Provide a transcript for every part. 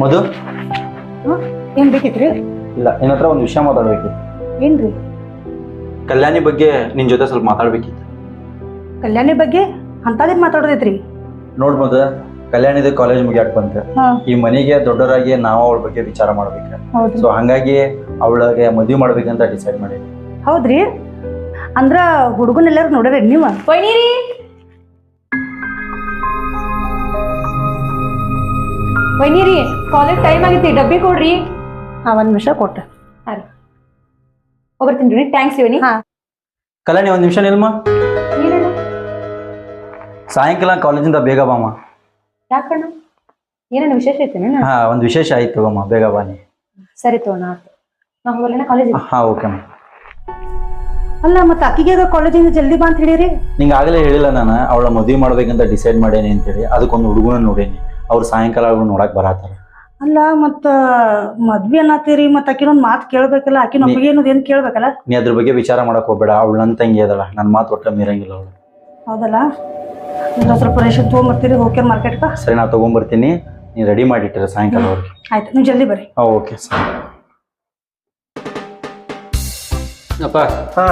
ಮಧು? ಏನ್ ಬೇಕಿತ್ರಿ? ಇಲ್ಲ ನಿನ್ನ ಹತ್ರ ಒಂದು ವಿಷಯ ಮಾತಾಡ್ಬೇಕಿತ್ತು. ಏನ್ರಿ? ಕಲ್ಯಾಣಿ ಬಗ್ಗೆ ನಿನ್ ಜೊತೆ ಸ್ವಲ್ಪ ಮಾತಾಡ್ಬೇಕಿತ್ತು. ಕಲ್ಯಾಣಿ ಬಗ್ಗೆ ಅಂತದೇನ್ ಮಾತಾಡೋದೈತ್ರಿ. ನೋಡ್ ಮಧು ಕಲ್ಯಾಣಿದ ಕಾಲೇಜ್ ಮುಗಿಯಾಕ್ ಬಂತ. ಈ ಮನೆಗೆ ದೊಡ್ಡವರಾಗಿ ನಾವು ಅವಳ ಬಗ್ಗೆ ವಿಚಾರ ಮಾಡ್ಬೇಕು. ಸೊ ಹಂಗಾಗಿ ಅವಳಗೆ ಮದುವೆ ಮಾಡ್ಬೇಕಂತ ಡಿಸೈಡ್ ಮಾಡಿ ಹೌದ್ರಿ. ಅಂದ್ರ ಹುಡುಗನೆಲ್ಲರೂ ನೋಡ್ರಿ ನೀವ. ವೈನಿರಿ! ಕಾಲೇಜ್ ಟೈಮ್ ಆಗೈತಿ ಡಬ್ಬಿ ಕೊಡ್ರಿ. ಹಾ ಒಂದ್ ನಿಮಿಷ ಕೊಟ್ಟ. ಒಬ್ಬರ್ತೀನಿ ರೀ ಥ್ಯಾಂಕ್ಸ್ ಇವನಿ ಹಾ. ಕಲ್ಯಾಣಿ ಒಂದ್ ನಿಮಿಷ ನಿಲ್ಮ. ಏನೇನು? ಸಾಯಂಕಾಲ ಕಾಲೇಜಿಂದ ಬೇಗ ಬಾಮ ಯಾಕಣ್ಣ ಏನೇನು ವಿಶೇಷ ಐತೇನ ಹಾ ಒಂದ್ ವಿಶೇಷ ಆಯ್ತು ಅಮ್ಮ ಬೇಗ ಬಾನಿ ಸರಿ ತೋಣ ನಾ ಹೋಗಲ್ಲ ಕಾಲೇಜ್ ಹಾ ಓಕೆ ಅಮ್ಮ. ಅಲ್ಲ ಮತ್ತ ಅಕ್ಕಿಗೆ ಕಾಲೇಜಿಂದ ಜಲ್ದಿ ಬಾ ಅಂತ ಹೇಳಿರಿ? ನಿಂಗೆ ಆಗಲೇ ಹೇಳಿಲ್ಲ ನಾನು ಅವಳ ಮದುವೆ ಮಾಡ್ಬೇಕಂತ ಡಿಸೈಡ್ ಮಾಡೇನಿ ಅಂತೇಳಿ ಅದಕ್ಕೊಂದು ಹುಡುಗನ ನೋಡೇನಿ. ಅವ್ರು ಸಾಯಂಕಾಲ ಅವ್ರು ನೋಡಕ್ ಬರತ್ತಾರ. ಅಲ್ಲ ಮತ್ತ ಮದ್ವಿ ಅನ್ನತ್ತೀರಿ ಮತ್ತ ಆಕಿನೊಂದ್ ಮಾತ್ ಕೇಳ್ಬೇಕಲ್ಲ ಆಕಿನ ನಮಗೆ ಅನ್ನೋದ್ ಏನ್ ಕೇಳ್ಬೇಕಲ್ಲ? ನೀ ಅದ್ರ ಬಗ್ಗೆ ವಿಚಾರ ಮಾಡಕ್ ಹೋಗ್ಬೇಡ ಅವಳು ನನ್ನ ತಂಗಿ ಅದಳ ನನ್ನ ಮಾತು ಒಟ್ಟ ಮೀರಂಗಿಲ್ಲ ಅವಳು. ಹೌದಲ್ಲ? ಸ್ವಲ್ಪ ರೇಷನ್ ತೊಗೊಂಬರ್ತೀರಿ ಹೋಗ್ಯಾರ ಮಾರ್ಕೆಟ್ಗ ಸರಿ ನಾ ತಗೊಂಬರ್ತೀನಿ ನೀ ರೆಡಿ ಮಾಡಿಟ್ಟಿರ ಅವ್ರಿಗೆ. ಆಯ್ತು ನೀವು ಜಲ್ದಿ ಬರ್ರಿ. ಓಕೆ ಸರಿ. ಅಪ್ಪ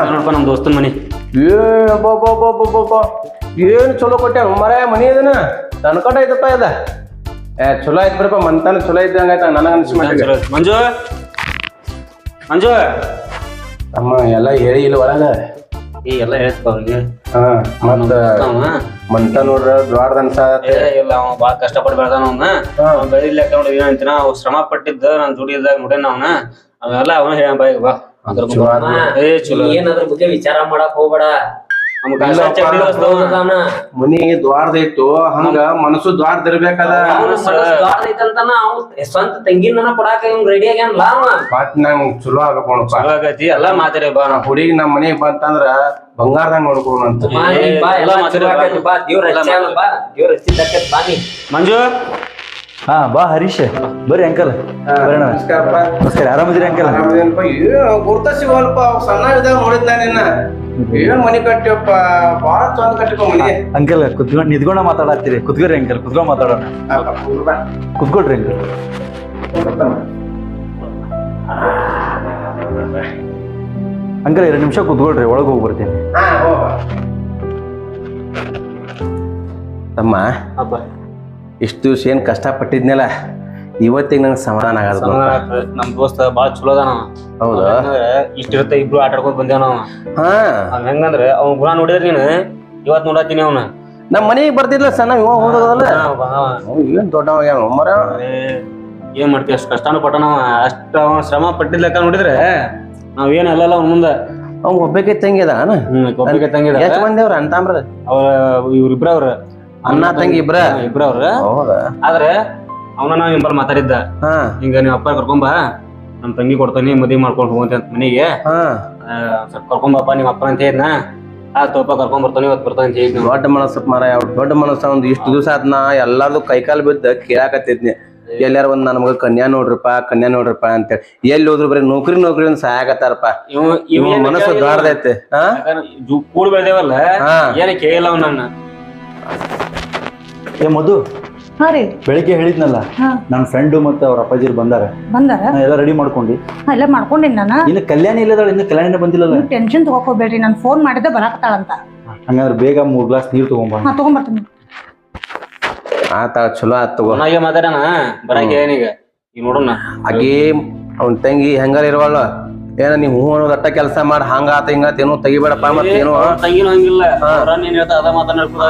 ನೋಡಪ್ಪ ನಮ್ಮ ದೋಸ್ತನ ಮನಿ. ಏ ಅಬ್ಬಬ್ಬಬ್ಬಬ್ಬಬ್ಬ. ಏನ್ ಚಲೋ ಕೊಟ್ಟೆ ಮರ ಮನಿ ಇದನ ತನ್ಕಟ ಐತಪ್ಪ ಇದ ಏ ಚಲೋ ಐತ್ ಬರಪ್ಪ ಮಂತಾನ ಚಲೋ ಇದ್ದಂಗ ಆಯ್ತ ನನಗ ಅನ್ಸ್ಮಟ್ಟಿಗೆ ಮಂಜು? ಮಂಜು? ಅಮ್ಮ ಎಲ್ಲ ಹೇಳಿ ಇಲ್ಲ ಒಳಗ? ಈ ಎಲ್ಲ ಹೇಳ್ತಪ್ಪ ಅವ್ರಿಗೆ. ಹಾ ಮತ್ತ ಅವ ಮಂತ ನೋಡ್ರ ದ್ವಾರದ ಅನ್ಸ ಏ, ಇಲ್ಲ ಅವ ಭಾಳ ಕಷ್ಟಪಟ್ಟು ಬೆಳ್ದಾನ ಅವನ. ಅವ್ನ ಬೆಳಿಲಿಕ್ಕ ನೋಡಿ ಏನಂತೀನ ಅವ್ ಶ್ರಮ ಪಟ್ಟಿದ್ದ ನಾನು ದುಡಿದಾಗ ನೋಡೇನ ಅವ್ನ. ಅವೆಲ್ಲ ಅವನ ಹೇಳ ಬಾ ಈಗ ಬಾ. ಅದ್ರ ಚಲೋ ಆತ್ ಏ ಚಲೋ ಏನ್ ಅದ್ರ ಬಗ್ಗೆ ವಿಚಾರ ಮಾಡಕ್ ಹೋಗ್ಬೇಡ. ನಮ್ ಮನಿ ದ್ವಾರದ ಇತ್ತು. ಹಂಗ ಮನಸ್ಸು ದ್ವಾರದ ಇರ್ಬೇಕದ ಸ್ವಂತ ತಂಗಿನ ಕೊಡಾಕ ರೆಡಿ ಆಗ್ಯಾನಲ್ಲ ಬಟ್ ನಂಗ್ ಚಲೋ ಆಗಪ್ಪ ಎಲ್ಲ ಮಾತಾಡಿ ಬಾ ನಾವು ಹುಡುಗಿ ನಮ್ಮ ಮನೆಗ್ ಬಂತಂದ್ರ ಬಂಗಾರದಂಗ್ ನೋಡ್ಕೊಳಂತ ಬಾ ನೀ ಬಾ ಎಲ್ಲ ಎಲ್ಲ ಮಾತಾಡಿ ಚಲೋ ಆಕೈತಿ ಬಾ ದೇವ್ರ ಎಲ್ಲ ಹಚ್ಚಾನ ಬಾ ದೇವ್ರ ಹಚ್ಚಿದ್ದಕ್ಕೈತಿ ಬಾ ನೀ. ಮಂಜು? ಹಾ ಬಾ ಹರೀಶ್. ಬರ್ರಿ ಅಂಕಲ್. ನಮಸ್ಕಾರ ನಮಸ್ಕಾರ ಆರಾಮದಿರಿ ಅಂಕಲ್? ಗುರ್ತ ಸಿಗೋಲ್ಪ ಸಣ್ಣ ಇದ್ದಾಗ ನೋಡಿದ್ನ ನಿನ್ನ. ಏನ್ ಮನಿ ಕಟ್ಟಿಯಪ್ಪ ಬಾಳ ಚಂದ ಮನಿ. ಅಂಕಲ್ ಕುತ್ಕೊಂಡು ನಿದ್ಕೊಂಡ ಮಾತಾಡತ್ತೀರಿ. ಕುತ್ಕೋರಿ ಅಂಕಲ್ ಕುತ್ಕೊಂಡ್ ಮಾತಾಡೋಣ. ಕುತ್ಕೊಳ್ರಿ ಅಂಕಲ್. ಅಂಕಲ್ ಎರಡು ನಿಮಿಷ ಕುತ್ಕೊಳ್ರಿ ಒಳಗೆ ಹೋಗಿ ಬರ್ತೀನಿ. ತಮ್ಮ ಇಷ್ಟು ದಿವ್ಸ ಏನ್ ಕಷ್ಟಪಟ್ಟಿದ್ನಲ್ಲ? ಇವತ್ತಿಗೆ ನಂಗೆ ಸಮಾಧಾನ ಆಗದ. ನಮ್ ದೋಸ್ತ ಬಾಳ ಚಲೋ ಅದಾನ. ಹೌದಾ? ಇಷ್ಟ ಇರುತ್ತೆ ಇಬ್ರು ಆಟ ಆಡ್ಕೊಂಡ್ ಬಂದೇವ ನಾವು ಹಾ. ಅವ್ ಹೆಂಗಂದ್ರೆ ಅವ್ನ ಗುಣ ನೋಡಿದ್ರೆ ನೀನು ಇವತ್ ನೋಡತ್ತೀನಿ ಅವನ. ನಮ್ಮ ಮನೆಗೆ ಬರ್ತಿದ್ಲ ಸಣ್ಣ ಇವ ಹೋದಲ್ಲ ಏನ್ ದೊಡ್ಡವ ಮರ. ಏನ್ ಮಾಡ್ತೀವಿ ಅಷ್ಟು ಕಷ್ಟಾನು ಪಟ್ಟಣ ಅಷ್ಟ ಅವ ಶ್ರಮ ಪಟ್ಟಿದ್ಲಕ್ಕ ನೋಡಿದ್ರೆ ನಾವ್ ಏನ್ ಅಲ್ಲಲ್ಲ ಅವ್ನ ಮುಂದೆ. ಅವ್ನ ಒಬ್ಬಕ್ಕೆ ತಂಗಿ ಒಬ್ಬಕ್ಕೆ ತಂಗಿದ ಎಷ್ಟ್ ಮಂದಿ ಅವ್ರ? ಅಂತಂಬ್ರ ಅವ್ರ ಇವ್ರಿಬ್ರ ಅವ್ರ ಅಣ್ಣ ತಂಗಿ ಇಬ್ರ? ಇಬ್ರ ಅವ್ರ ಆದ್ರೆ ಅವನ ನಾವ್ ಇಂಬರ್ ಮಾತಾಡಿದ್ದ. ಹಾ. ಹಿಂಗ ನೀವ್ ಅಪ್ಪ ಕರ್ಕೊಂಬ ನಮ್ ತಂಗಿ ಕೊಡ್ತಾನೆ ಮದ್ವಿ ಮಾಡ್ಕೊಂಡು ಹೋಗಂತೆ ಅಂತ ಮನೆಗೆ. ಹಾ. ಆ, ಸ್ವಲ್ಪ ಕರ್ಕೊಂಬಪ್ಪ ನಿಮ್ಮ ಅಪ್ಪ ಅಂತ ಹೇಳಿದ್ನ. ಆ ತೋಪ ಕರ್ಕೊಂಡ್ ಬರ್ತಾನೆ ಇವತ್ತು ಬರ್ತಾನೆ ಅಂತ ಹೇಳಿದ್ನ. ದೊಡ್ಡ ಮನಸ್ಸು ಮಾರಾಯ ಅವ್ರ ದೊಡ್ಡ ಮನಸ್ಸ ಒಂದ್ ಇಷ್ಟು ದಿವಸ ಆತ್ ನಾ ಎಲ್ಲಾರ್ದು ಕೈಕಾಲ್ ಬಿದ್ದ ಕೇಳಾಕತ್ತಿದ್ನಿ. ಎಲ್ಲಾರ ಒಂದ್ ನನ್ ಮಗ ಕನ್ಯಾ ನೋಡ್ರಪ್ಪ ಕನ್ಯಾ ನೋಡ್ರಪ್ಪ ಅಂತೇಳಿ. ಎಲ್ಲಿ ಹೋದ್ರು ಬರೀ ನೌಕರಿ ನೌಕರಿ ಅಂತ ಸಹಾಯಕತ್ತಾರಪ್ಪ ಇವ್ ಇವ ಇವ್ ಮನಸ್ಸು ದೊಡ್ಡದೈತೆ ಹಾ? ಕೂಡ ಬೆಳ್ದೇವಲ್ಲ ಹಾ. ಏನ ಕೇಳಿಲ್ಲ ಅವ್ನ ನನ್ನ. ಏ ಮಧು ಹಾ ರೀ. ಬೆಳಿಗ್ಗೆ ಹೇಳಿದ್ನಲ್ಲ ಹಾ. ನನ್ನ ಫ್ರೆಂಡು ಮತ್ತೆ ಅವ್ರ ಅಪ್ಪಾಜಿರು ಬಂದಾರ. ಬಂದಾರ? ನಾ ಎಲ್ಲ ರೆಡಿ ಮಾಡ್ಕೊಂಡು. ಹಾ ಎಲ್ಲ ಮಾಡ್ಕೊಂಡಿನಿ ನಾನು. ಇನ್ನು ಕಲ್ಯಾಣ ಇಲ್ಲದಾಳ ಇನ್ನು ಕಲ್ಯಾಣ ಬಂದಿಲ್ಲಲ್ಲ. ನೀವು ಟೆನ್ಷನ್ ತಗೋಕೋಬೇಡ್ರಿ ನಾನು ಫೋನ್ ಮಾಡಿದ್ದೆ ಬರಾಕತ್ತಾಳಂತ. ಹಂಗಂದ್ರೆ ಬೇಗ ಮೂರ್ ಗ್ಲಾಸ್ ನೀರು ತಗೊಂಬ. ಹಾ ತಗೊಂಬರ್ತೀನಿ. ಆತ ಚಲೋ ಆತ್ ತಗೋ. ಅವನಾಗೆ ಮಾತಾಡಣ ಬರಾಕ ಏನೀಗ ಈಗ? ನೋಡೋಣ. ಆಕಿ ಅವನ್ ತಂಗಿ ಹೆಂಗಾರ ಇರುವಲ್ಲ ಏನ ನೀ ಹೂ ಅನ್ನೋದ್ ಅಟ್ಟ ಕೆಲಸ ಮಾಡಿ ಹಂಗ ಹಿಂಗಾತ ಹಿಂಗ ಆತ ಏನೋ ತೆಗಿಬೇಡಪ್ಪ ಮತ್ತೇನು? ಅವ್ನ್ ತಂಗಿನೂ ಹಂಗಿಲ್ಲ. ಅವ್ರ ನೀನ್ ಹೇಳ್ತಾ ಅದ ಮಾತಾಡ್ಕೊತ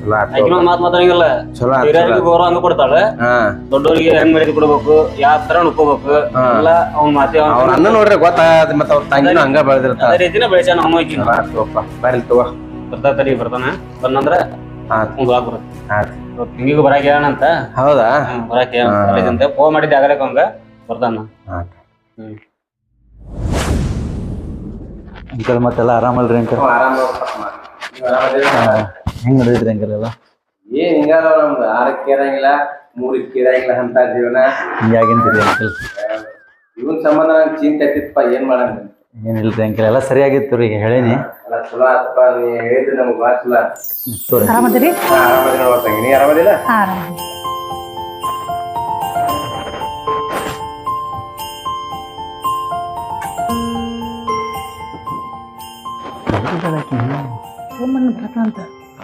ಚಲೋ ಆತ್ ಆಕಿನ ಒಂದ್ ಮಾತ್ ಮಾತಾಡಂಗಿಲ್ಲ. ಚಲೋ ಆತ್ ಚಲೋ ಹಿರಿಯರಿಗೆ ಆತ್. ಗೌರವ ಹಂಗ ಕೊಡ್ತಾಳ? ಹಾ. ದೊಡ್ಡವರಿಗೆ ಹೆಂಗ್ ಮರ್ಯಾದೆ ಕೊಡ್ಬೇಕು? ಯಾವ ತರ ನುಕೋಬೇಕು ಹಾ. ಎಲ್ಲ ಅವ್ನ ಮಾತೆ ಅವ್ರ ಅನ್ನ ನೋಡ್ರಿ ಗೊತ್ತಾಗತ್ತೆ ಮತ್ತ ಅವ್ರ ತಂಗಿನ ಹಂಗ ಅದೇ ರೀತಿನ ಬೆಳೆಸಾನ ಅವನು ಆಕಿನ ಚಲೋ ಆತ್ ತಗೋಪ್ಪ ಬರ್ಲಿ ತಗೋ. ಬರ್ತಾ ತಡಿ ಬರ್ತಾನ. ಬಂದಂದ್ರ ಆತ್ ಒಂದು ಆಗ್ಬರ ಆತ್ ಹಿಂಗಿಗೂ ಬರಾಕ ಹೇಳಣಂತ ಹೌದಾ? ಬರಾಕ ಹಾ. ಅಂತ ಫೋನ್ ಮಾಡಿದ್ದೆ ಅವಂಗ ಬರ್ತಾನ. ಆತ್ ಹ್ಮ್. ಅಂಕಲ್ ಮತ್ತೆಲ್ಲ ಆರಾಮಲ್ರಿ ಅಂಕಲ್? ಆರಾಮ ಹೆಂಗ್ ನಡೆಯುತ್ತೆ ಏನ್ ಹಿಂಗಾರ ನಮ್ದು ಆರಕ್ಕೆ ಅಂತ ಜೀವನ. ಹಿಂಗಾಗಿಂತಿದೆ ಇವನ್ ಸಂಬಂಧ ನಂಗೆ ಆಗ್ತಿತ್ತಪ್ಪ ಏನ್ ಮಾಡಂಗ ಏನಿಲ್ರಿ ಎಲ್ಲ ಸರಿಯಾಗಿತ್ತು ರೀ ಹೇಳೇನಿ. ಅಲ್ಲ ಚಲೋ ಆತಪ್ಪ ನೀ ಹೇಳಿದ್ರೆ ನಮ್ಗೆ ಭಾಳ ಚಲೋ ಆತು. ತೋರಿ.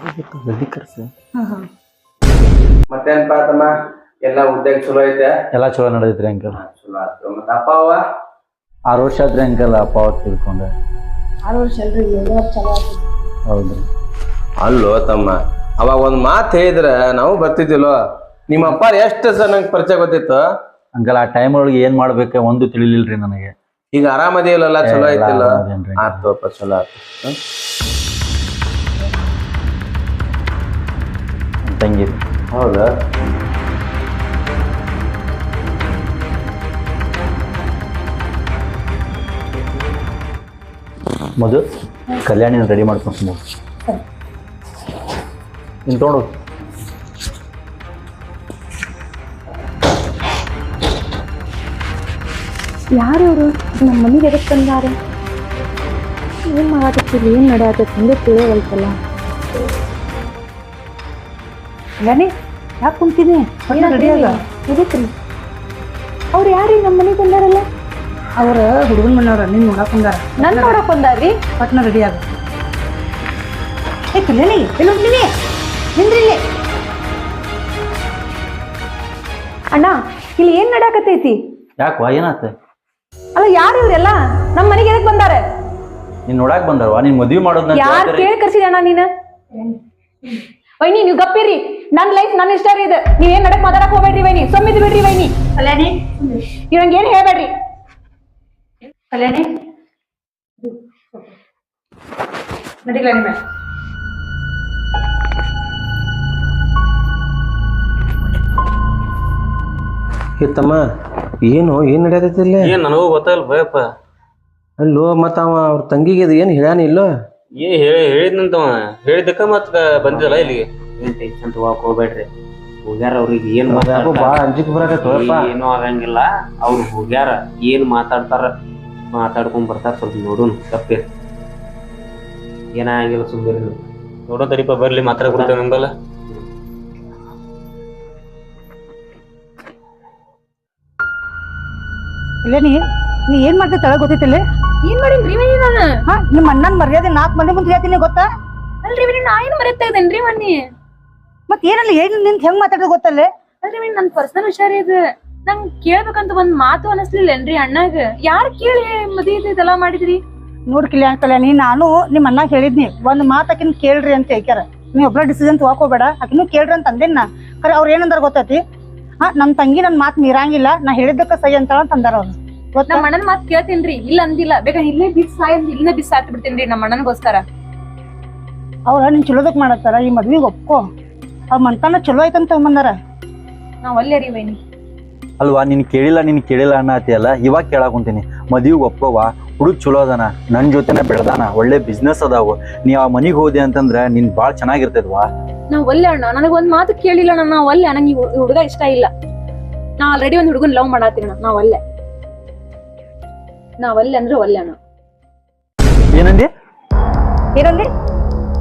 ಜಲ್ದಿ ಕರ್ಸಿ ಹಾ ಹಾ. ಮತ್ತೇನ್ಪಾ ತಮ್ಮ ಎಲ್ಲ ಉದ್ಯೋಗ ಚಲೋ ಐತೆ? ಎಲ್ಲ ಚಲೋ ನಡೆದೈತ್ರಿ ಅಂಕಲ್. ಚಲೋ ಆಯ್ತು ಮತ್ತೆ ಅಪ್ಪ ಅವ್ವ ಆರು ವರ್ಷ ಆತ್ರಿ ಅಂಕಲ್ ಅಪ್ಪ ಅವ್ರು ತಿಳ್ಕೊಂಡೆ. ಆರು ವರ್ಷ ಅಲ್ರಿ ಏಳು ವರ್ಷ ಚಲೋ ಹೌದ್ರಿ. ಅಲ್ಲೋ ತಮ್ಮ ಅವಾಗ ಒಂದು ಮಾತು ಹೇಳಿದ್ರೆ ನಾವು ಬರ್ತಿದ್ದಿಲ್ಲೋ? ನಿಮ್ಮ ಅಪ್ಪ ಎಷ್ಟು ಸರ್ ನಂಗೆ ಪರಿಚಯ ಗೊತ್ತಿತ್ತು? ಅಂಕಲ್ ಆ ಟೈಮ್ ಒಳಗೆ ಏನ್ ಮಾಡ್ಬೇಕು ಒಂದು ತಿಳಿಲಿಲ್ರಿ ನನಗೆ. ಈಗ ಆರಾಮದಿಲ್ಲಲ್ಲ ಚಲೋ ಆಯ್ತಿಲ್ಲ ಎಲ್ಲ ಐತಿಲ್ಲ? ಅಪ್ಪ ಚಲೋ ಆತು. ತಂಗಿ. ಹೌದಾ? ಮಧು ಕಲ್ಯಾಣಿನ ರೆಡಿ ಮಾಡ್ಕೊಂಡು ಇನ್ ತೊಗೊಂಡು ಯಾರು ಅವರು? ನಮ್ಮ ಮನೆಗೆ ಎದಕ್ಕೆ ತಂದಾರ ಏನ್ ಮಾಡಾಕತ್ತಿಲ್ಲ ಏನ್ ನಡೆಯತ್ತೆ? ತಿಳಿಯವಲ್ತಲ್ಲ ಯಾನಿ ಯಾಕೆ ಕುಂತೀನಿ ಎದಕ್ರಿ? ಅವ್ರು ಯಾರೀ ನಮ್ಮ ಮನೆಗೆ ಬಂದಾರಲ್ಲ? ಅವ್ರ ಹುಡುಗನ ಮನೆಯವ್ರ ನಿನ್ ನೋಡಕ್ ಬಂದಾರ. ನನ್ ನೋಡಕ್ ಬಂದಾರ್ರಿ? ಪಟ್ನ ರೆಡಿ ಆಗ ಏ ಕಲ್ಯಾಣಿ ಎಲ್ಲಿ ಹೋಗ್ತೀನಿ ನಿಂದ್ರಿ ಇಲ್ಲಿ. ಅಣ್ಣ ಇಲ್ಲಿ ಏನ್ ನಡ್ಯಾಕತ್ತೈತಿ? ಯಾಕವಾ ಏನಾತ ಅಲ್ಲ ಯಾರು ಇವ್ರೆಲ್ಲ? ನಮ್ಮ ಮನೆಗೆ ಎದಕ್ ಬಂದಾರ? ನೀನ್ ನೋಡಕ್ ಬಂದಾರವಾ? ನೀನ್ ಮದ್ವಿ ಮಾಡೋದ್ ಯಾರು ಕೇಳ್ ಕೇಳಿ ಕರ್ಸಿದ ಅಣ್ಣ ನೀನ? ವೈನಿ ನೀವು ಗಪ್ಪಿರಿ. ನನ್ ಲೈಫ್ ನನ್ ಇಷ್ಟ ರೀ ಇದು. ನೀವ್ ಏನ್ ನಡಕ್ ಮಾತಾಡಕ್ ಹೋಗ್ಬೇಡ್ರಿ ವೈನಿ. ಸೊಮ್ಮಿದ್ ಬಿಡ್ರಿ ವೈನಿ. ಕಲ್ಯಾಣಿ ನೀವ್ ನಂಗೆ ಏನ್ ಹೇಳ್ಬೇಡ್ರಿ. ಕಲ್ಯಾಣಿ ನಡಿ ಕಲ್ಯಾಣಿ ಮೇಲೆ ತಮ್ಮ ಏನು ಏನ್ ನಡೆಯತೈತಿ ಇಲ್ಲಿ? ಏನ್ ನನಗೂ ಗೊತ್ತಲ್ಲ ಭಯಪ್ಪ ಅಲ್ಲೋ ಮತ್ತ ಅವ ಅವ್ರ ತಂಗಿಗೆ ಇದು ಏನ್ ಹೇಳ್ಯಾನ ಇಲ್ಲೋ? ಏ ಹೇಳಿ ಹೇಳಿದ್ನಂತವ. ಹೇಳಿದ್ದಕ್ಕ ಮತ್ತ ಬಂದಿಲ್ಲ ಇಲ್ಲಿಗೆ? ಏನ್ ಟೆನ್ಷನ್ ತಗೋಕ್ ಹೋಗ್ಬೇಡ್ರಿ. ಹೋಗ್ಯಾರ ಅವ್ರಿಗೆ ಏನ್ ಮಾತಾಡ್ತಾರ? ಅಂಜಿಕ್ ಬರಾಕತ್ತಪ್ಪ ಏನೂ ಆಗಂಗಿಲ್ಲ. ಅವ್ರು ಹೋಗ್ಯಾರ ಏನ್ ಮಾತಾಡ್ತಾರ? ಮಾತಾಡ್ಕೊಂಡ್ ಬರ್ತಾರ ಸ್ವಲ್ಪ ನೋಡೋಣ ತಪ್ಪಿ. ಏನಾಗಿಲ್ಲ ಸುಮ್ಮನೆ ನೋಡೋ ತಡಿಪ ಬರ್ಲಿ ಮಾತ್ರ ಕೊಡ್ತೇವೆ ನಿಂಬಲ್ಲ. ಇಲ್ಲ ನೀ ಏನ್ ಮಾಡ್ತಿ ತಳ ಗೊತ್ತಿತ್ತಿಲ್ಲ? ಏನ್ ಮಾಡಿನ್ರಿ ಮನಿ ನಾನು? ಹಾ ನಿಮ್ಮ ಅಣ್ಣನ ಮರ್ಯಾದೆ ನಾಲ್ಕು ಮಂದಿ ಮುಂದೆ ಹೇಳ್ತೀನಿ ಗೊತ್ತಾ? ಅಲ್ರಿ ಮನಿ ನಾ ಏನ್ ಮರೆತಾ ಇದ್ದೇನ್ರಿ ಮನಿ? ಮತ್ ಏನಲ್ಲ ಏನ್ ನಿಂತ ಹೆಂಗ್ ಮಾತಾಡೋದು ಗೊತ್ತಲ್ಲ? ಅಲ್ರಿ ಮನಿ ನನ್ ಪರ್ಸನಲ್ ವಿಚಾರ ಇದು. ನಂಗ್ ಕೇಳ್ಬೇಕಂತ ಒಂದ್ ಮಾತು ಅನಸ್ಲಿಲ್ಲೇನ್ರಿ ಅಣ್ಣಾಗ? ಯಾರ್ ಕೇಳಿ ಮದ್ವಿ ಇದೆಲ್ಲ ಮಾಡಿದ್ರಿ? ನೋಡ್ ಅಂತಲ್ಲ ನೀ ನಾನು ನಿಮ್ಮ ಅಣ್ಣ ಹೇಳಿದ್ನಿ. ಒಂದ್ ಮಾತಾಕಿನ ಕೇಳ್ರಿ ಅಂತ ಹೇಳ್ಯಾರ ನೀ ಒಬ್ರ ಡಿಸಿಷನ್ ತಗೋಬೇಡ ಆಕಿನೂ ಕೇಳ್ರಿ ಅಂತ ಅಂದೇನ್ ನಾ. ಖರೆ ಅವ್ರ ಏನಂದಾರ ಗೊತ್ತೈತಿ? ಹಾ ನಮ್ ತಂಗಿ ನನ್ ಮಾತ್ ಮೀರಂಗಿಲ್ಲ ನಾ ಹೇಳಿದ್ದಕ್ಕ ಸೈ ಅಂತ ಅಂತ ಅಂದಾರ ಅವ್ರು. ನಮ್ಮ ಅಣ್ಣನ ಮಾತ್ ಕೇಳ್ತೀನ್ರಿ. ಇಲ್ಲ ಅಂದಿಲ್ಲ. ಬೇಗ ಇಲ್ಲೇ ಬಿಸ್ ಸಾಯ್ ಇಲ್ಲೇ ಬಿಸ್ ಹಾಕಿ ಬಿಡ್ತೀನ್ರಿ ನಮ್ಮ ಅಣ್ಣನಿಗೋಸ್ಕರ. ಅವ್ರ ನಿನ್ ಚಲೋದಕ್ ಮಾಡತ್ತಾರ? ಈ ಮದ್ವಿಗ್ ಒಪ್ಕೋ. ಅವ್ರ ಮನ್ತಾನ ಚಲೋ ಐತಂತ ತಗೊಂಬಂದಾರ. ನಾವ್ ಅಲ್ಲೇ ರೀ ವೈನಿ. ಅಲ್ವಾ ನೀನ್ ಕೇಳಿಲ್ಲ ನೀನ್ ಕೇಳಿಲ್ಲ ಅನ್ನತಿಯಲ್ಲ? ಇವಾಗ ಕೇಳಾಕೊಂತೀನಿ ಕುಂತೀನಿ. ಮದ್ವಿಗ್ ಒಪ್ಕೋವಾ? ಹುಡುಗ್ ಚಲೋ ಅದಾನ. ನನ್ ಜೊತೆನ ಬೆಳ್ದಾನ. ಒಳ್ಳೆ ಬಿಸ್ನೆಸ್ ಅದಾವ. ನೀ ಆ ಮನಿಗ್ ಹೋದೆ ಅಂತಂದ್ರ ನಿನ್ ಬಾಳ್ ಚೆನ್ನಾಗಿರ್ತೈತ್ವಾ ನಾವ್ ಒಲ್ಲೆ ಅಣ್ಣ. ನನಗ್ ಒಂದ್ ಮಾತು ಕೇಳಿಲ್ಲ ಅಣ್ಣ. ನಾವ್ ಒಲ್ಲೆ ನಂಗೆ ಈ ಹುಡುಗ ಇಷ್ಟ ಇಲ್ಲ. ನಾ ಆಲ್ರೆಡಿ ಒಂದ್ ಹುಡುಗನ್ ಲವ್ ಮಾಡತ್ತೀನಿ ಅಣ್ಣ. ನಾವ್ ಒಲ್ಲೆ ನಾವ್ ಒಲ್ಲೆ ಅಂದ್ರೆ ಒಲ್ಲೆ ಅಣ್ಣ ಏನಂದಿ? ಏನಂದಿ?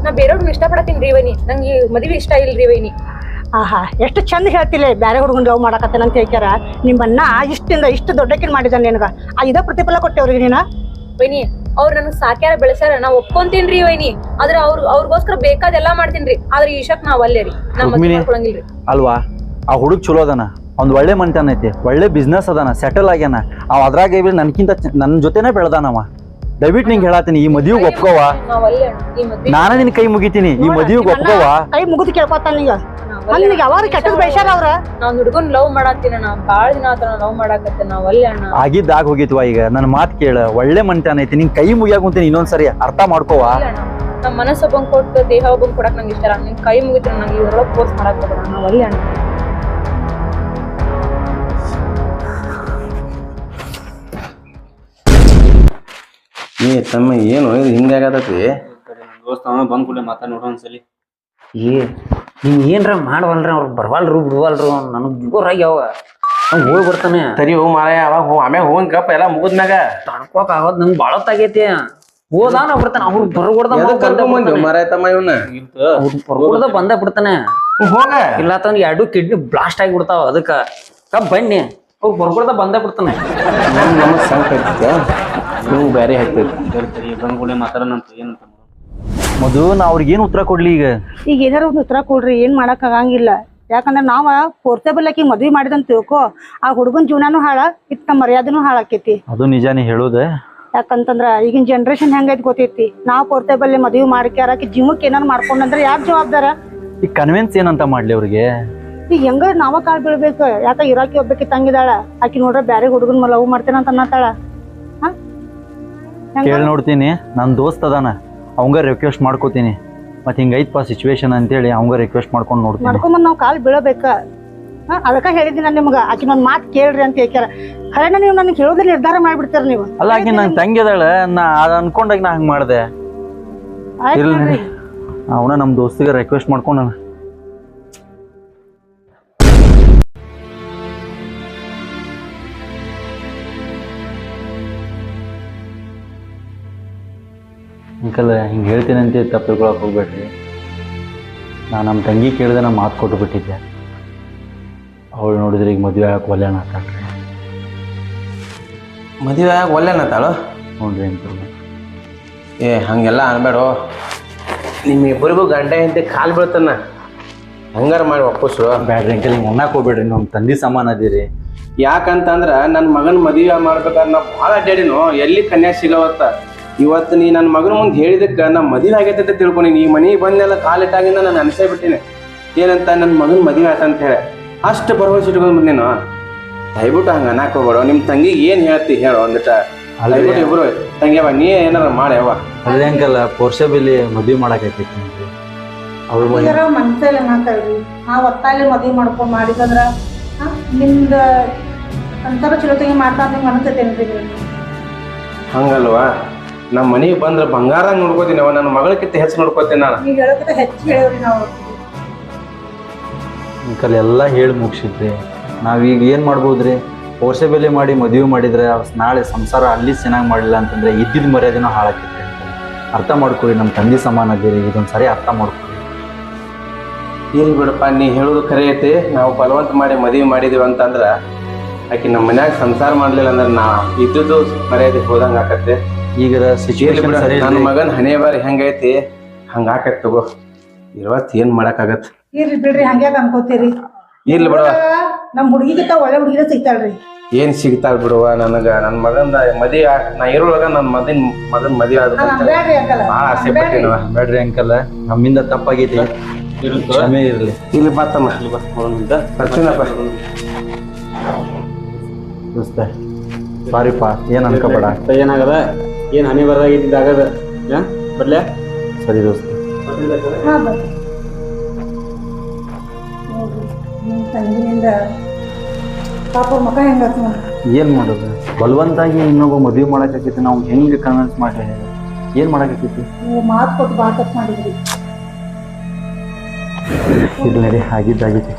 ನಾ ಬೇರೆಯವ್ರಿಗೆ ಇಷ್ಟ ರೀವೈನಿ ವೈನಿ. ನಂಗೆ ಈ ಮದ್ವೆ ಇಷ್ಟ ಇಲ್ಲ ವೈನಿ. ಆಹಾ ಎಷ್ಟು ಚಂದ ಹೇಳ್ತಿಲ್ಲ ಬೇರೆ ಹುಡುಗನ್ ಲವ್ ಮಾಡಕತ್ತೇನ ಅಂತ ಹೇಳ್ಯಾರ ನಿಮ್ಮನ್ನ ಇಷ್ಟಿಂದ ಇಷ್ಟು ದೊಡ್ಡಕಿನ್ ಮಾಡಿದಾನೆ ನಿನಗ. ಆ ಇದ ಪ್ರತಿಫಲ ಕೊಟ್ಟೆವ್ರಿಗೆ ನೀನ? ವೈನಿ ಅವ್ರು ನನ್ ಸಾಕ್ಯಾರ ಬೆಳೆಸ್ಯಾರ ನಾ ಒಪ್ಕೊಂತೀನ್ರಿ ವೈನಿ. ಆದ್ರೆ ಅವ್ರ ಅವ್ರಿಗೋಸ್ಕರ ಬೇಕಾದೆಲ್ಲಾ ಮಾಡ್ತೀನಿ ಆದ್ರೆ ಈಶಕ್ ನಾವ್ ಅಲ್ಲೇ ರೀ. ನಾ ಮದ್ವೆ. ಮಾಡ್ಕೊಳಂಗಿಲ್ರಿ ಅಲ್ವಾ? ಆ ಹುಡುಗ ಚಲೋ ಅದಾನ. ಒಂದ್ ಒಳ್ಳೆ ಮನ್ತನ ಐತಿ ಒಳ್ಳೆ ಬಿಸ್ನೆಸ್ ಅದಾನ ಸೆಟಲ್ ಆಗ್ಯಾನ. ಅವ್ ಅದ್ರಾಗ ನನ್ಕಿಂತ ನನ್ನ ನನ್ ಜೊತೆನೆ ಬೆಳ್ದಾನವ ದಯವಿಟ್ಟು ನಿಂಗೆ ಹೇಳತ್ತೀನಿ ಈ ಮದ್ವಿಗ್ ಒಪ್ಕೋವ? ನಾನ ನಿನ್ ಕೈ ಮುಗಿತೀನಿ ಈ ಮದ್ವಿಗ್ ಒಪ್ಕೋವ? ಕೈ ಮುಗಿದು ಕೇಳ್ಕೊತಾನ ಈಗ. ನಾವ್ ಯಾವಾಗ ಕೆಟ್ಟದ್ ಬಯಸ್ಯಾರ ಅವ್ರ? ನಾವ್ ಹುಡುಗನ್ ಲವ್ ಮಾಡತ್ತೀನಿ ಅಣ್ಣ ಬಾಳ ದಿನ ಆತ ಲವ್ ಮಾಡಾಕತ್ತೆ ನಾವ್ ಅಣ್ಣ. ಆಗಿದ್ದ ಆಗ ಹೋಗಿತ್ವಾ ಈಗ? ನನ್ನ ಮಾತ್ ಕೇಳ ಒಳ್ಳೆ ಮನ್ತನ ಐತಿ ನಿನ್ ಕೈ ಮುಗಿಯಾಗುತ್ತೀನಿ ಕುಂತೀನಿ ಇನ್ನೊಂದ್ಸರಿ ಅರ್ಥ ಮಾಡ್ಕೋವಾ? ನಮ್ಮ ಮನಸ್ಸು ಒಬ್ಬಂಗ್ ಕೊಟ್ಟು ದೇಹ ಒಬ್ಬಂಗ್ ಕೊಡಕ್ ನಂಗೆ ಇಷ್ಟ ನಿನ್ ಕೈ ಮುಗಿತೀನಿ ನಂಗೆ ಇದ್ರೊಳಗೆ ಪೋಸ್ಟ್ ಮಾಡಕ್ ನಾವ್ ಅಣ್ಣ. ಏ ತಮ್ಮ ಏನು ಇದು ಹಿಂಗಾಗತೈತಿ ದೋಸ್ತ ಅವ ಬಂದ್ ಕೂಡಲೇ ಮಾತಾಡ್ ನೋಡೋ ಒಂದ್ಸಲಿ. ಏ ನೀವ್ ಏನ್ರ ಮಾಡವಲ್ರ ಅವ್ರು ಬರ್ವಲ್ರು ಬಿಡ್ವಲ್ರು ನನಗ್ ಜೋರಾಗಿ ಅವ. ಅವ್ನ್ ಹೋಗಿ ಬರ್ತಾನೆ. ಸರಿ ಹೋಗಿ ಮಾರಾಯ ಅವಾಗ ಹೋ ಆಮ್ಯಾಗ ಹೋಗನ್ ಕಪ್ಪ ಎಲ್ಲ ಮುಗಿದ್ಮ್ಯಾಗ. ತಡ್ಕೋಕ್ ಆಗೋದ್ ನಂಗೆ ಬಾಳ ತಾಗೈತಿ ಹೋದಾನ ಬರ್ತಾನೆ ಅವ್ರು ಬರ್ಗೊಡ್ದ ಮಾರಾಯ ತಮ್ಮ ಇವನ್ನ ಬರ್ಗೊಡ್ದ ಬಂದ ಬಿಡ್ತಾನೆ. ಹೋಗ. ಇಲ್ಲ ತಂದ್ ಎರಡು ಕಿಡ್ನಿ ಬ್ಲಾಸ್ಟ್ ಆಗಿ ಬಿಡ್ತಾವ ಅದಕ್ಕ. ಕಬ್ ಬನ್ನಿ. ಅವ್ರು ಬರ್ಗೊಡ್ದ ಬಂದ ಬಿಡ್ತಾನೆ. ನಮ್ ನಮಗ್ ಸಂಕ ನೀವು ಬೇರೆ ಹಾಕ್ತೈತಿ ಮಾತಾಡೋಣಂತ ಏನಂತ. ಮಧು ನಾ ಅವ್ರಿಗೆ ಏನು ಉತ್ತರ ಕೊಡ್ಲಿ ಈಗ? ಈಗ ಏನಾರ ಒಂದು ಉತ್ತರ ಕೊಡ್ರಿ ಏನ್ ಮಾಡಕ್ ಆಗಂಗಿಲ್ಲ. ಯಾಕಂದ್ರೆ ನಾವ ಪೋರ್ಟೇಬಲ್ ಆಕಿ ಮದ್ವಿ ಮಾಡಿದಂತ ತಿಳ್ಕೊ ಆ ಹುಡುಗನ್ ಜೀವನಾನು ಹಾಳ ಇತ್ತ ನಮ್ಮ ಮರ್ಯಾದನು ಹಾಳಾಕೈತಿ ಅದು ನಿಜಾನೇ ಹೇಳೋದೆ? ಯಾಕಂತಂದ್ರ ಈಗಿನ ಜನರೇಷನ್ ಹೆಂಗೈತಿ ಗೊತ್ತೈತಿ. ನಾವು ಪೋರ್ಟೇಬಲ್ ಮದ್ವಿ ಮಾಡ್ಕ್ಯಾರ ಆಕಿ ಜೀವಕ್ಕೆ ಏನಾರು ಮಾಡ್ಕೊಂಡಂದ್ರ ಯಾರ್ ಜವಾಬ್ದಾರ? ಈಗ ಕನ್ವಿನ್ಸ್ ಏನಂತ ಮಾಡ್ಲಿ ಅವ್ರಿಗೆ? ಈಗ ಹೆಂಗ ನಾವ ಕಾಲ್ ಬೀಳ್ಬೇಕು? ಯಾಕ ಇರಾಕಿ ಒಬ್ಬಾಕಿ ತಂಗಿದಾಳ? ಆಕಿ ನೋಡ್ರ ಬ್ಯಾರೆ ಹುಡುಗನ್ ಲವ್ ಮಾಡ್ತೇನ ಅಂತ ಅನ್ನತಾಳ? ಕೇಳಿ ನೋಡ್ತೀನಿ ನನ್ನ ದೋಸ್ತ್ ಅದಾನ ಅವಂಗ ರಿಕ್ವೆಸ್ಟ್ ಮಾಡ್ಕೋತೀನಿ. ಮತ್ತೆ ಹಿಂಗೈತಪ್ಪ ಸಿಚುವೇಶನ್ ಅಂತೇಳಿ ಅವಂಗ ರಿಕ್ವೆಸ್ಟ್ ಮಾಡ್ಕೊಂಡು ನೋಡ್ತೀನಿ. ಮಾಡ್ಕೊಂಬಂದ್ ನಾವು ಕಾಲ್ ಬೀಳಬೇಕ. ಹಾ ಅದಕ್ಕ ಹೇಳಿದ್ದೀನಿ ನಾನು ನಿಮ್ಗ. ಆಕಿ ಒಂದ್ ಮಾತ್ ಕೇಳ್ರಿ ಅಂತ ಹೇಳ್ಕ್ಯಾರ. ಖರೇನ ನೀವು ನನಗೆ ಹೇಳೋದ್ರ ನಿರ್ಧಾರ ಮಾಡ್ಬಿಡ್ತೀರ ನೀವು? ಅಲ್ಲ ಆಕಿ ನನ್ ತಂಗಿ ಅದಾಳೆ ನಾ ಅದ ಅನ್ಕೊಂಡಾಗ ನಾ ಹಂಗೆ ಮಾಡಿದೆ. ಆಯ್ತ್ ಇರ್ಲಿ ಅವನ ನಮ್ಮ ದೋಸ್ತಿಗೆ ರಿಕ್ವೆಸ್ಟ್ ಮಾಡ್ಕೊಂಡ ಅಂಕಲ್ ಹಿಂಗೆ ಹೇಳ್ತೀನಿ ಅಂತ ತಪ್ಪು ಹೋಗ್ಬೇಡ್ರಿ. ನಾನು ನಮ್ಮ ತಂಗಿ ಕೇಳಿದೆ ನಾ ಮಾತು ಕೊಟ್ಟು ಬಿಟ್ಟಿದ್ದೆ ಅವಳು ನೋಡಿದ್ರೆ ಈಗ ಮದುವೆ ಆಗಕ್ಕೆ ಒಲ್ಲೆ ಅನ್ನತ್ತಾಳ್ರಿ ಮದುವೆ ಆಗ ಒಲ್ಲೆನತ್ತಾಳು ನೋಡ್ರಿ ಅಂಕಲ್ ಏ ಹಂಗೆಲ್ಲ ಅನ್ಬೇಡು. ನಿಮ್ಮಿಬ್ಬರಿಗೂ ಗಂಡ ಹೆಂಡತಿ ಕಾಲು ಬೀಳ್ತಾನ. ಹಂಗಾರ ಮಾಡಿ ವಾಪಸ್ ಬ್ಯಾಡ್ರಿ ಅಂಕಲ್ ಹಿಂಗೆ ಅನ್ನಕ್ಕೆ ಹೋಗ್ಬೇಡ್ರಿ. ನಮ್ಮ ತಂದೆ ಸಮಾನ ಅದೀರಿ. ಯಾಕಂತಂದ್ರೆ ನನ್ನ ಮಗನ ಮದುವೆ ಮಾಡ್ಬೇಕಾದ್ರೆ ನಾವು ಭಾಳ ಅಡ್ಡಾಡಿನೋ ಎಲ್ಲಿ ಕನ್ಯಾ ಸಿಗವತ್ತ? ಇವತ್ತು ನೀ ನನ್ನ ಮಗನ ಮುಂದೆ ಹೇಳಿದಕ್ಕೆ ನಮ್ಮ ಮದುವೆ ಆಗೈತೆ ಅಂತ ತಿಳ್ಕೊಂಡಿನಿ ಈ ಮನೆಗೆ ಬಂದೆಲ್ಲ ಕಾಲಿಟ್ಟಾಗಿಂದ ನಾನು ಅನಿಸೇ ಬಿಟ್ಟಿನಿ. ಏನಂತ ನನ್ನ ಮಗನ ಮದುವೆ ಆಯ್ತು ಅಂತ ಹೇಳಿ. ಅಷ್ಟು ಭರವಸೆ ಇಟ್ಕೊಂಡು ಬಂದೇನು ದಯವಿಟ್ಟು ಹಂಗೆ ಅನ್ನಕ್ಕೆ ಹೋಗ್ಬೇಡ. ನಿಮ್ಮ ತಂಗಿಗೆ ಏನು ಹೇಳ್ತಿ ಹೇಳು ಒಂದಿಟ. ಇಬ್ಬರು ಇಬ್ರು ಅವ ನೀ ಏನಾರ ಮಾಡ್ಯವ ಅದೇ ಅಂಕಲ್ ಬಿಲ್ಲಿ ಮದುವೆ ಮಾಡಕೈತಿ. ಅವಳು ಮನ್ಸಲ್ಲಿ ಆ ಒತ್ತಾಯಲ್ಲಿ ಮದ್ವಿ ಮಾಡ್ಕೊಂಡು ಮಾಡಿದಂದ್ರ ಚಲೋತೆಗೆ ಮಾಡ್ತಾ ಅಂತ ಅನ್ಸತ್ತೇನ್ರಿ ಹಂಗಲ್ವಾ? ನಮ್ಮ ಮನೆಗೆ ಬಂದ್ರೆ ಬಂಗಾರ ನೋಡ್ಕೋತೀನಿ ಅವ ನನ್ನ ಮಗಳಕ್ಕಿಂತ ಹೆಚ್ಚು ನೋಡ್ಕೋತೀನಿ ನಾನು. ಈಗ ಹೇಳೋದಕ್ಕೆ ಹೆಚ್ಚು ಹೇಳೋರಿ ನಾವು. ಅಂಕಲ್ ಎಲ್ಲ ಹೇಳಿ ಮುಗಿಸಿದ್ರಿ. ನಾವೀಗ ಏನು ಮಾಡ್ಬೋದ್ರಿ? ಬೆಲೆ ಮಾಡಿ ಮದುವೆ ಮಾಡಿದ್ರೆ ನಾಳೆ ಸಂಸಾರ ಅಲ್ಲಿ ಚೆನ್ನಾಗಿ ಮಾಡಿಲ್ಲ ಅಂತಂದ್ರೆ ಇದ್ದಿದ್ದ ಮರ್ಯಾದೆನೂ ಹಾಳಾಕೈತೆ ಅರ್ಥ ಮಾಡ್ಕೊಳ್ಳಿ ನಮ್ಮ ತಂದೆ ಸಮಾನ ಅದೀರಿ ಇದೊಂದು ಸರಿ ಅರ್ಥ ಮಾಡ್ಕೊಳ್ಳಿ ಇಲ್ಲಿ ಬಿಡಪ್ಪ ನೀ ಹೇಳೋದು ಖರೆ ಐತಿ. ನಾವು ಬಲವಂತ ಮಾಡಿ ಮದುವೆ ಮಾಡಿದೀವಿ ಅಂತಂದ್ರೆ ಆಕೆ ನಮ್ಮ ಮನ್ಯಾಗ ಸಂಸಾರ ಮಾಡಲಿಲ್ಲ ಅಂದ್ರೆ ನಾ ಇದ್ದುದು ಮರ್ಯಾದೆ ಹೋದಂಗೆ ಆಕತ್ತೆ. ಈಗ ಸಿಚುವೇಶನ್ ಸರಿ ನನ್ನ ಮಗನ ಮಗನ್ ಹಣೆ ಬಾರಿ ಹೆಂಗೈತಿ? ಹಂಗ ಹಾಕತ್ ತಗೋ. ಇವತ್ ಏನ್ ಮಾಡಕ್ಕಾಗತ್? ಇರ್ಲಿ ಬಿಡ್ರಿ ಹಂಗ್ಯಾಕ ಅನ್ಕೋತೀರಿ? ಇರ್ಲಿ ಬಿಡವ ನಮ್ ಹುಡುಗಿಗಿಂತ ಒಳ್ಳೆ ಹುಡುಗಿನ ಸಿಗ್ತಾಳ್ರಿ. ಏನ್ ಸಿಗ್ತಾಳ ಬಿಡುವ ನನಗ? ನನ್ ಮಗಂದ ಮದಿ ನಾ ಇರೋಳಗ ನನ್ ಮದಿನ್ ಮಗನ್ ಮದಿ ಆದ ಬಾಳ ಆಸೆ ಪಟ್ಟಿನವ ಬೇಡ್ರಿ ಅಂಕಲ್. ನಮ್ಮಿಂದ ತಪ್ಪಾಗೈತಿ. ಕ್ಷಮೆ ಇರಲಿ. ಇಲ್ಲಿ ಬತ್ತಮ್ಮ ಬರ್ತೀನಪ್ಪ. ದೋಸ್ತ ಸಾರಿಪ್ಪ ಏನು ಅನ್ಕೋಬೇಡ. ಏನಾಗದ? ಏನ್ ಹನಿ ಬರ್ದಾಗಿದ್ದಾಗದ ಬರ್ಲೆ? ಸರಿ ದೋಸ್ತ. ಹಾ ತಂಗಿನಿಂದ ಪಾಪ ಮಕ ಹೆಂಗತ್ ಏನು ಮಾಡೋದು? ಬಲವಂತಾಗಿ ಇನ್ನೊಬ್ಬ ಮದುವೆ ಮಾಡಕ್ಕಾಗಿತ್ತು ನಾವು ಹೆಂಗೆ ಕನ್ವಿನ್ಸ್ ಮಾಡಿ? ಏನು ಮಾಡಕ್ಕಾಗಿತ್ತು ನೀವು ಮಾತು ಕೊಟ್ಟು ಬಾಕತ್ ಮಾಡಿದ್ರಿ. ಇರ್ಲಿ ರೀ ಆಗಿದ್ದಾಗೈತಿ.